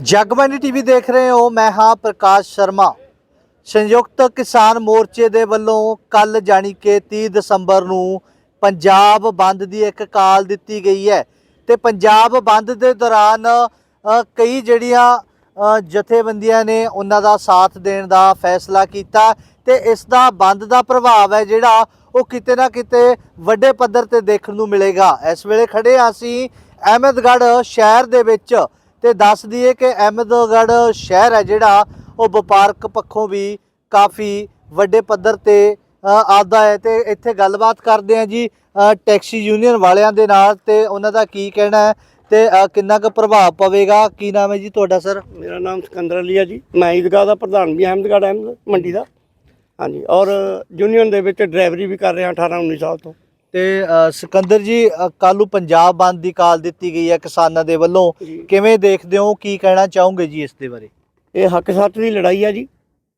Jagbani TV ਦੇਖ ਰਹੇ ਹੋ, ਮੈਂ ਹਾਂ ਪ੍ਰਕਾਸ਼ ਸ਼ਰਮਾ। ਸੰਯੁਕਤ ਕਿਸਾਨ ਮੋਰਚੇ ਦੇ ਵੱਲੋਂ ਕੱਲ ਜਾਣੀ ਕਿ 30 ਦਸੰਬਰ ਨੂੰ ਪੰਜਾਬ ਬੰਦ ਦੀ ਇੱਕ ਕਾਲ ਦਿੱਤੀ ਗਈ ਹੈ ਤੇ ਪੰਜਾਬ ਬੰਦ ਦੇ ਦੌਰਾਨ ਕਈ ਜਿਹੜੀਆਂ ਜਥੇਬੰਦੀਆਂ ਨੇ ਉਹਨਾਂ ਦਾ ਸਾਥ ਦੇਣ ਦਾ ਫੈਸਲਾ ਕੀਤਾ ਤੇ ਇਸ ਦਾ ਬੰਦ ਦਾ ਪ੍ਰਭਾਵ ਹੈ ਜਿਹੜਾ ਉਹ ਕਿਤੇ ਨਾ ਕਿਤੇ ਵੱਡੇ ਪੱਧਰ ਤੇ ਦੇਖਣ ਨੂੰ ਮਿਲੇਗਾ। ਇਸ ਵੇਲੇ ਖੜੇ ਹਾਂ ਅਸੀਂ ਅਹਿਮਦਗੜ੍ਹ ਸ਼ਹਿਰ ਦੇ ਵਿੱਚ। ਤੇ ਦੱਸ ਦਈਏ ਕਿ ਅਹਿਮਦਗੜ੍ਹ ਸ਼ਹਿਰ ਹੈ ਜਿਹੜਾ, ਉਹ ਵਪਾਰਕ ਪੱਖੋਂ ਵੀ ਕਾਫੀ ਵੱਡੇ ਪੱਧਰ ਤੇ ਆਦਾ ਹੈ ਤੇ ਇੱਥੇ ਗੱਲਬਾਤ ਕਰਦੇ ਆ ਜੀ ਟੈਕਸੀ ਯੂਨੀਅਨ ਵਾਲਿਆਂ ਦੇ ਨਾਲ ਤੇ ਉਹਨਾਂ ਦਾ ਕੀ ਕਹਿਣਾ ਹੈ ਤੇ ਕਿੰਨਾ ਕੁ ਪ੍ਰਭਾਵ ਪਵੇਗਾ? ਕੀ ਨਾਮ ਹੈ ਜੀ ਤੁਹਾਡਾ, ਸਰ? ਮੇਰਾ ਨਾਮ ਸਿਕੰਦਰ ਅਲੀ ਹੈ ਜੀ। ਮੈਂ ਈਦਗਾਹ ਦਾ ਪ੍ਰਧਾਨ ਵੀ, ਅਹਿਮਦਗੜ੍ਹ ਅਹਿਮਦ ਮੰਡੀ ਦਾ। ਹਾਂਜੀ, ਔਰ ਯੂਨੀਅਨ ਦੇ ਵਿੱਚ ਡਰਾਈਵਰੀ ਵੀ ਕਰ ਰਿਹਾ 18 19 ਸਾਲ ਤੋਂ। ਤੇ ਅ, ਸਿਕੰਦਰ ਜੀ ਕੱਲ ਨੂੰ ਪੰਜਾਬ ਬੰਦ ਦੀ ਕਾਲ ਦਿੱਤੀ ਗਈ ਹੈ ਕਿਸਾਨਾਂ ਦੇ ਵੱਲੋਂ। ਕਿਵੇਂ ਦੇਖਦੇ ਹੋ ਕੀ ਕਹਿਣਾ ਚਾਹੋਗੇ ਜੀ ਇਸ ਦੇ ਬਾਰੇ? ਇਹ ਹੱਕ ਸੱਚ ਦੀ ਲੜਾਈ ਹੈ ਜੀ।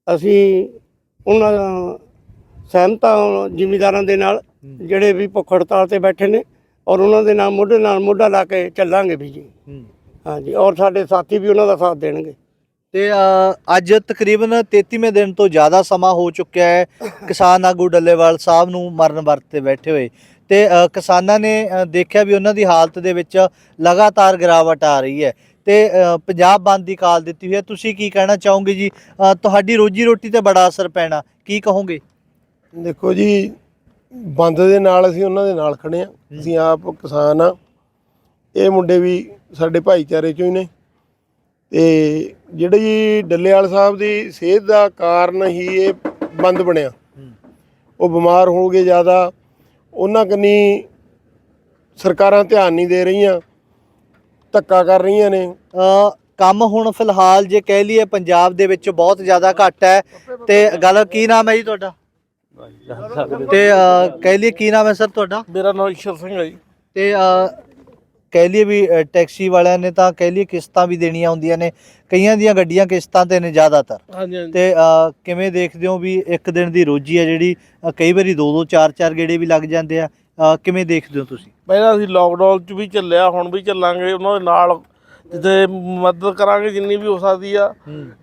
ਅਸੀਂ ਉਹਨਾਂ ਦਾ ਸਹਿਮਤ ਹਾਂ ਜ਼ਿਮੀਦਾਰਾਂ ਦੇ ਨਾਲ ਜਿਹੜੇ ਵੀ ਭੁੱਖ ਹੜਤਾਲ ਤੇ ਬੈਠੇ ਨੇ ਔਰ ਉਹਨਾਂ ਦੇ ਨਾਲ ਮੋਢੇ ਨਾਲ ਮੋਢਾ ਲਾ ਕੇ ਚੱਲਾਂਗੇ ਵੀ ਜੀ। ਹਾਂਜੀ ਔਰ ਸਾਡੇ ਸਾਥੀ ਵੀ ਉਹਨਾਂ ਦਾ ਸਾਥ ਦੇਣਗੇ। ਤੇ ਅ, ਅੱਜ ਤਕਰੀਬਨ 33ਵੇਂ ਦਿਨ ਤੋਂ ਜ਼ਿਆਦਾ ਸਮਾਂ ਹੋ ਚੁੱਕਿਆ ਹੈ। ਕਿਸਾਨ ਆਗੂ ਡੱਲੇਵਾਲ ਸਾਹਿਬ ਨੂੰ ਮਰਨ ਵਰਤ ਤੇ ਬੈਠੇ ਹੋਏ। ਤੇ ਕਿਸਾਨਾਂ ਨੇ ਦੇਖਿਆ ਵੀ ਉਹਨਾਂ ਦੀ ਹਾਲਤ ਦੇ ਵਿੱਚ ਲਗਾਤਾਰ ਗਿਰਾਵਟ ਆ ਰਹੀ ਹੈ। ਤੇ ਪੰਜਾਬ ਬੰਦ ਦੀ ਕਾਲ ਦਿੱਤੀ ਹੋਈ ਹੈ। ਤੁਸੀਂ ਕੀ ਕਹਿਣਾ ਚਾਹੋਗੇ ਜੀ? ਤੁਹਾਡੀ ਰੋਜੀ ਰੋਟੀ ਤੇ ਬੜਾ ਅਸਰ ਪੈਣਾ ਕੀ ਕਹੋਗੇ? ਦੇਖੋ ਜੀ ਬੰਦ ਦੇ ਨਾਲ ਅਸੀਂ ਉਹਨਾਂ ਦੇ ਨਾਲ ਖੜੇ ਆ ਅਸੀਂ ਆਪ ਕਿਸਾਨ ਆ ਇਹ ਮੁੰਡੇ ਵੀ ਸਾਡੇ ਭਾਈਚਾਰੇ ਚੋਂ ਹੀ ਨੇ। ਤੇ ਜਿਹੜੇ ਜੀ ਡੱਲੇਵਾਲ ਸਾਹਿਬ ਦੀ ਸਿਹਤ ਦਾ ਕਾਰਨ ਹੀ ਇਹ ਬੰਦ ਬਣਿਆ। ਉਹ ਬਿਮਾਰ ਹੋ ਗਏ ਜ਼ਿਆਦਾ। ਉਹਨਾਂ ਕੰਨੀ ਸਰਕਾਰਾਂ ਧਿਆਨ ਨਹੀਂ ਦੇ ਰਹੀਆਂ ਧੱਕਾ ਕਰ ਰਹੀਆਂ ਨੇ। ਅ, ਕੰਮ ਹੁਣ ਫਿਲਹਾਲ ਜੇ ਕਹਿ ਲਈਏ ਪੰਜਾਬ ਦੇ ਵਿੱਚ ਬਹੁਤ ਜ਼ਿਆਦਾ ਘੱਟ ਹੈ। ਤੇ ਗੱਲ ਕੀ ਨਾਮ ਹੈ ਜੀ ਤੁਹਾਡਾ? ਤੇ ਅ, ਕਹਿ ਲਈਏ ਕੀ ਨਾਮ ਹੈ ਸਰ ਤੁਹਾਡਾ? ਮੇਰਾ ਨਾਮ ਈਸ਼ਰ ਸਿੰਘ ਹੈ ਜੀ। ਤੇ ਅ, ਕਹਿ ਲਈਏ ਵੀ ਟੈਕਸੀ ਵਾਲਿਆਂ ਨੇ ਤਾਂ ਕਹਿ ਲਈਏ ਕਿਸ਼ਤਾਂ ਵੀ ਦੇਣੀਆਂ ਹੁੰਦੀਆਂ ਨੇ। ਕਈਆਂ ਦੀਆਂ ਗੱਡੀਆਂ ਕਿਸ਼ਤਾਂ ਤੇ ਨੇ ਜ਼ਿਆਦਾਤਰ। ਹਾਂਜੀ ਹਾਂਜੀ। ਤੇ ਕਿਵੇਂ ਦੇਖਦੇ ਹੋ ਵੀ ਇੱਕ ਦਿਨ ਦੀ ਰੋਜੀ ਹੈ ਜਿਹੜੀ ਕਈ ਵਾਰੀ ਦੋ ਦੋ ਚਾਰ ਚਾਰ ਗੇੜੇ ਵੀ ਲੱਗ ਜਾਂਦੇ ਆ। ਕਿਵੇਂ ਦੇਖਦੇ ਹੋ ਤੁਸੀਂ? ਪਹਿਲਾਂ ਅਸੀਂ ਲੋਕਡਾਊਨ 'ਚ ਵੀ ਚੱਲਿਆ ਹੁਣ ਵੀ ਚੱਲਾਂਗੇ। ਉਹਨਾਂ ਦੇ ਨਾਲ ਜਿੱਥੇ ਮਦਦ ਕਰਾਂਗੇ ਜਿੰਨੀ ਵੀ ਹੋ ਸਕਦੀ ਆ।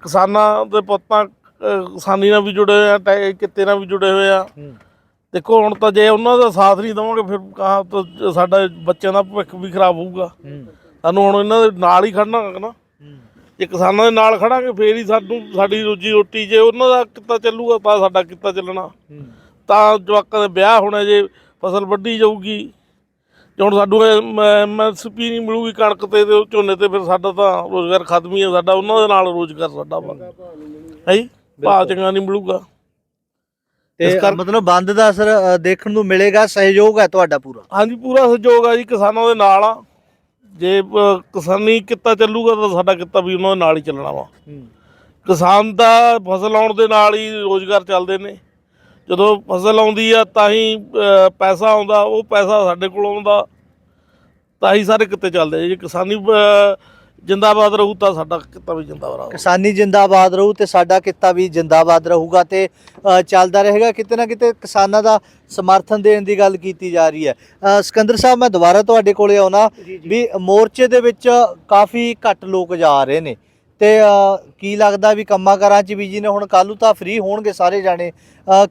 ਕਿਸਾਨਾਂ ਦੇ ਪੁੱਤਾਂ ਕਿਸਾਨੀ ਨਾਲ ਵੀ ਜੁੜੇ ਹੋਏ ਆ ਕਿੱਤੇ ਨਾਲ ਵੀ ਜੁੜੇ ਹੋਏ ਆ। ਦੇਖੋ ਹੁਣ ਤਾਂ ਜੇ ਉਹਨਾਂ ਦਾ ਸਾਥ ਨਹੀਂ ਦੇਵਾਂਗੇ ਫਿਰ ਕਹਾਂ ਤਾਂ ਸਾਡਾ ਬੱਚਿਆਂ ਦਾ ਭਵਿੱਖ ਵੀ ਖਰਾਬ ਹੋਊਗਾ। ਸਾਨੂੰ ਹੁਣ ਇਹਨਾਂ ਦੇ ਨਾਲ ਹੀ ਖੜਨਾ ਹੈਗਾ ਨਾ। ਜੇ ਕਿਸਾਨਾਂ ਦੇ ਨਾਲ ਖੜਾਂਗੇ ਫੇਰ ਹੀ ਸਾਨੂੰ ਸਾਡੀ ਰੋਜੀ ਰੋਟੀ ਜੇ ਉਹਨਾਂ ਦਾ ਕਿੱਤਾ ਚੱਲੂਗਾ ਤਾਂ ਸਾਡਾ ਕਿੱਤਾ ਚੱਲਣਾ। ਤਾਂ ਜਵਾਕਾਂ ਦੇ ਵਿਆਹ ਹੋਣੇ ਜੇ ਫਸਲ ਵੱਢੀ ਜਾਊਗੀ ਜੇ ਹੁਣ ਸਾਨੂੰ ਐਮਐਸਪੀ ਨਹੀਂ ਮਿਲੂਗੀ ਕਣਕ ਤੇ ਤੇ ਝੋਨੇ ਤੇ ਫਿਰ ਸਾਡਾ ਤਾਂ ਰੋਜ਼ਗਾਰ ਖਤਮ ਹੀ ਹੈ ਸਾਡਾ ਉਹਨਾਂ ਦੇ ਨਾਲ ਰੋਜ਼ਗਾਰ ਸਾਡਾ ਵਾ ਹੈ? ਭਾਅ ਚੰਗਾ ਨਹੀਂ ਮਿਲੂਗਾ। ਤੇ ਇਸ ਕਰ- ਮਤਲਬ ਬੰਦ ਦਾ ਅਸਰ ਅ, ਦੇਖਣ ਨੂੰ ਮਿਲੇਗਾ ਸਹਿਯੋਗ ਹੈ ਤੁਹਾਡਾ ਪੂਰਾ? ਹਾਂਜੀ ਪੂਰਾ ਸਹਿਯੋਗ ਆ ਜੀ ਕਿਸਾਨਾਂ ਦੇ ਨਾਲ ਆ। ਜੇ ਅ, ਕਿਸਾਨੀ ਕਿੱਤਾ ਚੱਲੂਗਾ ਤਾਂ ਸਾਡਾ ਕਿੱਤਾ ਵੀ ਉਹਨਾਂ ਦੇ ਨਾਲ ਹੀ ਚੱਲਣਾ ਵਾ। ਕਿਸਾਨ ਦਾ ਫਸਲ ਆਉਣ ਦੇ ਨਾਲ ਹੀ ਰੋਜ਼ਗਾਰ ਚੱਲਦੇ ਨੇ। ਜਦੋਂ ਫਸਲ ਆਉਂਦੀ ਆ ਤਾਂ ਹੀ ਅ, ਪੈਸਾ ਆਉਂਦਾ ਉਹ ਪੈਸਾ ਸਾਡੇ ਕੋਲ ਆਉਂਦਾ। ਤਾਂ ਹੀ ਸਾਰੇ ਕਿੱਤੇ ਚੱਲਦੇ ਆ। ਜੇ ਕਿਸਾਨੀ ਅ, ਜਿੰਦਾਬਾਦ ਰਹੂ ਤਾਂ ਸਾਡਾ ਕਿੱਤਾ ਵੀ ਜਿੰਦਾਬਾਦ ਰਹੂ। ਕਿਸਾਨੀ ਜਿੰਦਾਬਾਦ ਰਹੂ ਤੇ ਸਾਡਾ ਕਿੱਤਾ ਵੀ ਜਿੰਦਾਬਾਦ ਰਹੂਗਾ ਤੇ ਚੱਲਦਾ ਰਹੇਗਾ। ਕਿਤੇ ਨਾ ਕਿਤੇ ਕਿਸਾਨਾਂ ਦਾ ਸਮਰਥਨ ਦੇਣ ਦੀ ਗੱਲ ਕੀਤੀ ਜਾ ਰਹੀ ਹੈ। ਸਿਕੰਦਰ ਸਾਹਿਬ ਮੈਂ ਦੁਬਾਰਾ ਤੁਹਾਡੇ ਕੋਲੇ ਆਉਣਾ ਵੀ ਮੋਰਚੇ ਦੇ ਵਿੱਚ ਕਾਫੀ ਘੱਟ ਲੋਕ ਜਾ ਰਹੇ ਨੇ। ਤੇ ਕੀ ਲੱਗਦਾ ਵੀ ਕੰਮਾਂ ਕਾਰਾਂ 'ਚ ਬੀਜੀ ਨੇ ਹੁਣ ਕੱਲ੍ਹ ਨੂੰ ਤਾਂ ਫ੍ਰੀ ਹੋਣਗੇ ਸਾਰੇ ਜਾਣੇ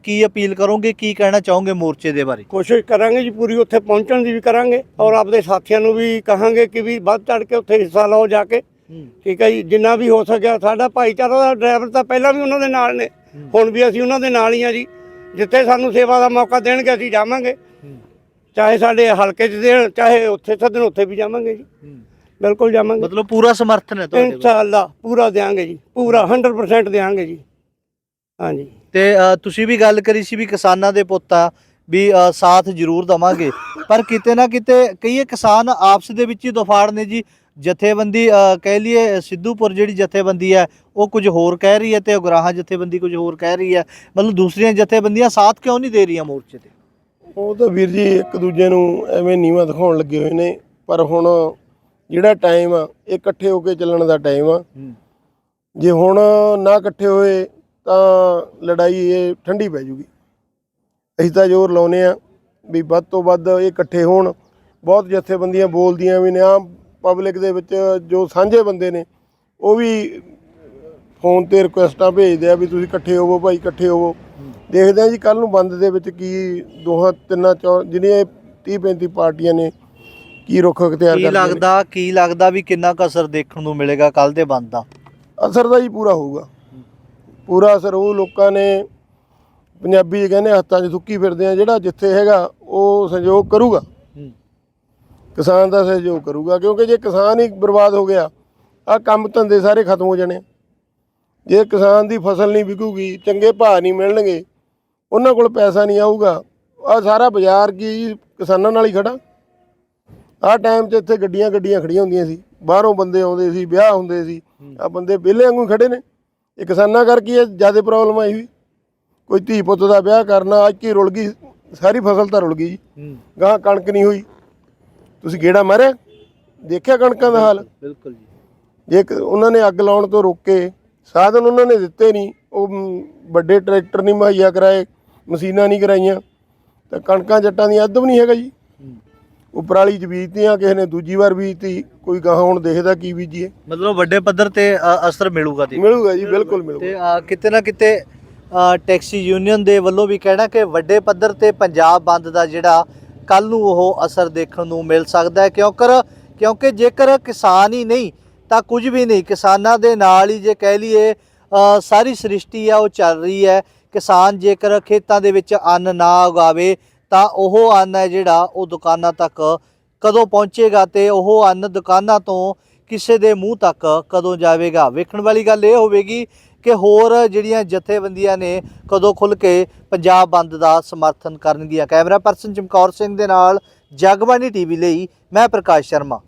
ਕੀ ਅਪੀਲ ਕਰੋਗੇ ਕੀ ਕਹਿਣਾ ਚਾਹੋਗੇ ਮੋਰਚੇ ਦੇ ਬਾਰੇ? ਕੋਸ਼ਿਸ਼ ਕਰਾਂਗੇ ਜੀ ਪੂਰੀ ਉੱਥੇ ਪਹੁੰਚਣ ਦੀ ਵੀ ਕਰਾਂਗੇ ਔਰ ਆਪਦੇ ਸਾਥੀਆਂ ਨੂੰ ਵੀ ਕਹਾਂਗੇ ਕਿ ਵੀ ਵੱਧ ਚੜ ਕੇ ਉੱਥੇ ਹਿੱਸਾ ਲਓ ਜਾ ਕੇ। ਠੀਕ ਹੈ ਜੀ ਜਿੰਨਾ ਵੀ ਹੋ ਸਕਿਆ ਸਾਡਾ ਭਾਈਚਾਰਾ ਦਾ ਡਰਾਈਵਰ ਤਾਂ ਪਹਿਲਾਂ ਵੀ ਉਹਨਾਂ ਦੇ ਨਾਲ ਨੇ ਹੁਣ ਵੀ ਅਸੀਂ ਉਹਨਾਂ ਦੇ ਨਾਲ ਹੀ ਆ ਜੀ। ਜਿੱਥੇ ਸਾਨੂੰ ਸੇਵਾ ਦਾ ਮੌਕਾ ਦੇਣਗੇ ਅਸੀਂ ਜਾਵਾਂਗੇ। ਚਾਹੇ ਸਾਡੇ ਹਲਕੇ 'ਚ ਦੇਣ ਚਾਹੇ ਉੱਥੇ ਸੱਦਣ ਉੱਥੇ ਵੀ ਜਾਵਾਂਗੇ ਜੀ। ਬਿਲਕੁਲ ਜਾਵਾਂਗੇ। ਮਤਲਬ ਪੂਰਾ ਸਮਰਥਨ ਹੈ ਤੁਹਾਡੇ ਕੋਲ? ਇਨਸ਼ਾਅੱਲਾ ਪੂਰਾ ਦੇਵਾਂਗੇ ਜੀ ਪੂਰਾ 100% ਦੇਵਾਂਗੇ ਜੀ। ਹਾਂਜੀ। ਤੇ ਅ, ਤੁਸੀਂ ਵੀ ਗੱਲ ਕਰੀ ਸੀ ਵੀ ਕਿਸਾਨਾਂ ਦੇ ਪੁੱਤ ਆ ਵੀ ਅ, ਸਾਥ ਜ਼ਰੂਰ ਦਵਾਂਗੇ। ਪਰ ਕਿਤੇ ਨਾ ਕਿਤੇ ਕਈ ਕਿਸਾਨ ਆਪਸ ਦੇ ਵਿੱਚ ਹੀ ਦਫਾੜ ਨੇ ਜੀ। ਜਥੇਬੰਦੀ ਅ, ਕਹਿ ਲਈਏ ਸਿੱਧੂਪੁਰ ਜਿਹੜੀ ਜਥੇਬੰਦੀ ਹੈ ਉਹ ਕੁਝ ਹੋਰ ਕਹਿ ਰਹੀ ਹੈ ਤੇ ਉਗਰਾਹਾਂ ਜਥੇਬੰਦੀ ਕੁਝ ਹੋਰ ਕਹਿ ਰਹੀ ਹੈ। ਮਤਲਬ ਦੂਸਰੀਆਂ ਜਥੇਬੰਦੀਆਂ ਸਾਥ ਕਿਉਂ ਨਹੀਂ ਦੇ ਰਹੀਆਂ ਮੋਰਚੇ ਤੇ? ਉਹ ਤਾਂ ਵੀਰ ਜੀ ਇੱਕ ਦੂਜੇ ਨੂੰ ਐਵੇਂ ਨੀਵਾਂ ਦਿਖਾਉਣ ਲੱਗੇ ਹੋਏ ਨੇ ਪਰ ਹੁਣ ਜਿਹੜਾ ਟਾਈਮ ਆ ਇਹ ਇਕੱਠੇ ਹੋ ਕੇ ਚੱਲਣ ਦਾ ਟਾਈਮ ਆ। ਜੇ ਹੁਣ ਨਾ ਇਕੱਠੇ ਹੋਏ ਤਾਂ ਲੜਾਈ ਇਹ ਠੰਡੀ ਪੈ ਜੂਗੀ। ਅਸੀਂ ਤਾਂ ਜ਼ੋਰ ਲਾਉਨੇ ਆ ਵੀ ਵੱਧ ਤੋਂ ਵੱਧ ਇਹ ਇਕੱਠੇ ਹੋਣ। ਬਹੁਤ ਜਥੇਬੰਦੀਆਂ ਬੋਲਦੀਆਂ ਵੀ ਨੇ ਆਮ ਪਬਲਿਕ ਦੇ ਵਿੱਚ ਜੋ ਸਾਂਝੇ ਬੰਦੇ ਨੇ ਉਹ ਵੀ ਫੋਨ ਤੇ ਰਿਕੁਐਸਟਾਂ ਭੇਜਦੇ ਆ ਵੀ ਤੁਸੀਂ ਇਕੱਠੇ ਹੋਵੋ ਭਾਈ ਇਕੱਠੇ ਹੋਵੋ। ਦੇਖਦੇ ਆ ਜੀ ਕੱਲ ਨੂੰ ਬੰਦ ਦੇ ਵਿੱਚ ਕੀ ਦੋਹਾਂ ਤਿੰਨਾਂ ਚੌ ਜਿਹੜੀਆਂ 30 35 ਪਾਰਟੀਆਂ ਨੇ ਕੀ ਰੁੱਖ ਅਖਤਿਆਰ ਕੀ ਕਰਦੀਆਂ ਨੇ? ਲੱਗਦਾ ਕੀ ਲੱਗਦਾ ਵੀ ਕਿੰਨਾ ਕੁ ਅਸਰ ਦੇਖਣ ਨੂੰ ਮਿਲੇਗਾ ਕੱਲ ਦੇ ਬੰਦ ਦਾ? ਅਸਰ ਤਾਂ ਜੀ ਪੂਰਾ ਹੋਊਗਾ। ਪੂਰਾ ਅਸਰ ਉਹ ਲੋਕਾਂ ਨੇ ਪੰਜਾਬੀ 'ਚ ਕਹਿੰਦੇ ਹੱਥਾਂ 'ਚ ਥੁੱਕੀ ਫਿਰਦੇ ਆ ਜਿਹੜਾ ਜਿੱਥੇ ਹੈਗਾ ਉਹ ਸਹਿਯੋਗ ਕਰੂਗਾ। ਕਿਸਾਨ ਦਾ ਸਹਿਯੋਗ ਕਰੂਗਾ ਕਿਉਂਕਿ ਜੇ ਕਿਸਾਨ ਹੀ ਬਰਬਾਦ ਹੋ ਗਿਆ ਆ ਕੰਮ ਧੰਦੇ ਸਾਰੇ ਖਤਮ ਹੋ ਜਾਣੇ ਆ। ਜੇ ਕਿਸਾਨ ਦੀ ਫਸਲ ਨਹੀਂ ਵਿਕੂਗੀ ਚੰਗੇ ਭਾਅ ਨਹੀਂ ਮਿਲਣਗੇ ਉਹਨਾਂ ਕੋਲ ਪੈਸਾ ਨਹੀਂ ਆਊਗਾ ਆ ਸਾਰਾ ਬਾਜ਼ਾਰ ਕੀ ਕਿਸਾਨਾਂ ਨਾਲ ਹੀ ਖੜਾ? ਆਹ ਟਾਈਮ 'ਚ ਇੱਥੇ ਗੱਡੀਆਂ ਗੱਡੀਆਂ ਖੜੀਆਂ ਹੁੰਦੀਆਂ ਸੀ। ਬਾਹਰੋਂ ਬੰਦੇ ਆਉਂਦੇ ਸੀ ਵਿਆਹ ਹੁੰਦੇ ਸੀ। ਆ ਬੰਦੇ ਵਿਹਲੇ ਵਾਂਗੂ ਖੜੇ ਨੇ। ਇਹ ਕਿਸਾਨਾਂ ਕਰਕੇ ਇਹ ਜ਼ਿਆਦਾ ਪ੍ਰੋਬਲਮ ਆਈ ਹੋਈ। ਕੋਈ ਧੀ ਪੁੱਤ ਦਾ ਵਿਆਹ ਕਰਨਾ ਅੱਜ ਕੀ ਰੁਲ ਗਈ ਸਾਰੀ ਫਸਲ ਤਾਂ ਰੁਲ ਗਈ ਜੀ। ਹੂੰ। ਗਾਂ ਕਣਕ ਨਹੀਂ ਹੋਈ। ਤੁਸੀਂ ਗੇੜਾ ਮਾਰਿਆ? ਦੇਖਿਆ ਕਣਕਾਂ ਦਾ ਹਾਲ? ਬਿਲਕੁਲ ਜੀ। ਜੇ ਕ- ਉਹਨਾਂ ਨੇ ਅੱਗ ਲਾਉਣ ਤੋਂ ਰੋਕੇ ਸਾਧਨ ਉਹਨਾਂ ਨੇ ਦਿੱਤੇ ਨਹੀਂ। ਉਹ ਮ, ਵੱਡੇ ਟਰੈਕਟਰ ਨਹੀਂ ਮੁਹੱਈਆ ਕਰਾਏ ਮਸ਼ੀਨਾਂ ਨਹੀਂ ਕਰਾਈਆਂ। ਤਾਂ ਕਣਕਾਂ ਜੱਟਾਂ ਦੀ ਅੱਧ ਵੀ ਨਹੀਂ ਹੈਗਾ ਜੀ। ਹੂੰ। ਉਹ ਪਰਾਲੀ ਚ ਬੀਜਤੀਆਂ ਕਿਸੇ ਨੇ ਦੂਜੀ ਵਾਰ ਬੀਜਤੀ ਕੋਈ ਗਾਹਾਂ ਹੁਣ ਦੇਖਦਾ ਕੀ ਬੀਜੀਏ। ਮਤਲਬ ਵੱਡੇ ਪੱਧਰ ਤੇ ਅ, ਅਸਰ ਮਿਲੂਗਾ ਦੀ ਮਿਲੂਗਾ ਜੀ ਬਿਲਕੁਲ ਮਿਲੂਗਾ। ਤੇ ਅ, ਕਿਤੇ ਨਾ ਕਿਤੇ ਅ, ਟੈਕਸੀ ਯੂਨੀਅਨ ਦੇ ਵੱਲੋਂ ਵੀ ਕਹਿਣਾ ਕਿ ਵੱਡੇ ਪੱਧਰ ਤੇ ਪੰਜਾਬ ਬੰਦ ਦਾ ਜਿਹੜਾ ਕੱਲ ਨੂੰ ਉਹ ਅਸਰ ਦੇਖਣ ਨੂੰ ਮਿਲ ਸਕਦਾ ਹੈ। ਕਿਉਂਕਿ ਕਿਉਂਕਿ ਜੇਕਰ ਕਿਸਾਨ ਹੀ ਨਹੀਂ ਤਾਂ ਕੁਝ ਵੀ ਨਹੀਂ। ਕਿਸਾਨਾਂ ਦੇ ਨਾਲ ਹੀ ਜੇ ਕਹਿ ਲਈਏ ਅ, ਸਾਰੀ ਸ੍ਰਿਸ਼ਟੀ ਆ ਉਹ ਚੱਲ ਰਹੀ ਹੈ। ਕਿਸਾਨ ਜੇਕਰ ਖੇਤਾਂ ਦੇ ਵਿੱਚ ਅੰਨ ਨਾ ਉਗਾਵੇ ਤਾਂ ਉਹ ਅੰਨ ਹੈ ਜਿਹੜਾ ਉਹ ਦੁਕਾਨਾਂ ਤੱਕ ਕਦੋਂ ਪਹੁੰਚੇਗਾ ਤੇ ਉਹ ਅੰਨ ਦੁਕਾਨਾਂ ਤੋਂ ਕਿਸੇ ਦੇ ਮੂੰਹ ਤੱਕ ਕਦੋਂ ਜਾਵੇਗਾ? ਵੇਖਣ ਵਾਲੀ ਗੱਲ ਇਹ ਹੋਵੇਗੀ ਕਿ ਹੋਰ ਜਿਹੜੀਆਂ ਜਥੇਬੰਦੀਆਂ ਨੇ ਕਦੋਂ ਖੁੱਲ ਕੇ ਪੰਜਾਬ ਬੰਦ ਦਾ ਸਮਰਥਨ ਕਰਨਗੀਆਂ? ਕੈਮਰਾ ਪਰਸਨ ਚਮਕੌਰ ਸਿੰਘ ਦੇ ਨਾਲ ਜਗਬਾਣੀ ਟੀਵੀ ਲਈ ਮੈਂ ਪ੍ਰਕਾਸ਼ ਸ਼ਰਮਾ।